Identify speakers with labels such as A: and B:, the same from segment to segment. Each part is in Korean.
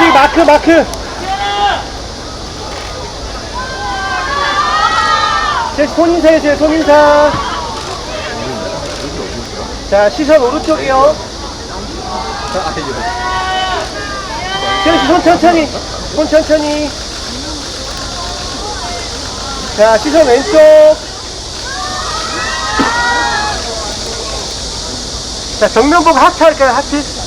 A: 섹시 마크 마크. 섹시 손인사 해 주세요 손 인사. 자 시선 오른쪽이요. 섹시 손 천천히 손 천천히. 자 시선 왼쪽. 자 정면 보고 하트 할까요 하트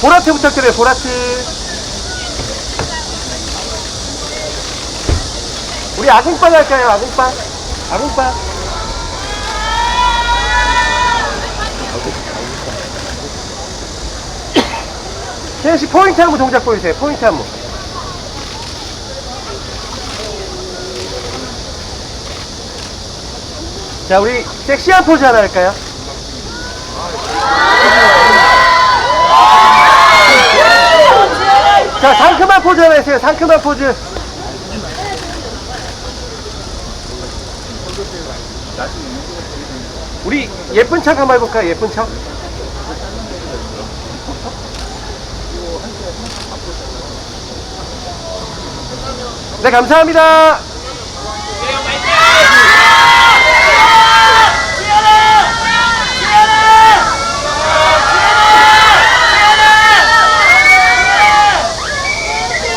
A: 보라트 부탁드려요 보라트 우리 아궁빵 할까요 아궁빵? 아궁빵. 세현씨 포인트 한번 동작 보여주세요 포인트 한번. 자 우리 섹시한 포즈 하나 할까요? 자 상큼한 포즈 하나 해주세요. 상큼한 포즈. 우리 예쁜 척 한번 해볼까요? 예쁜 척? 네 감사합니다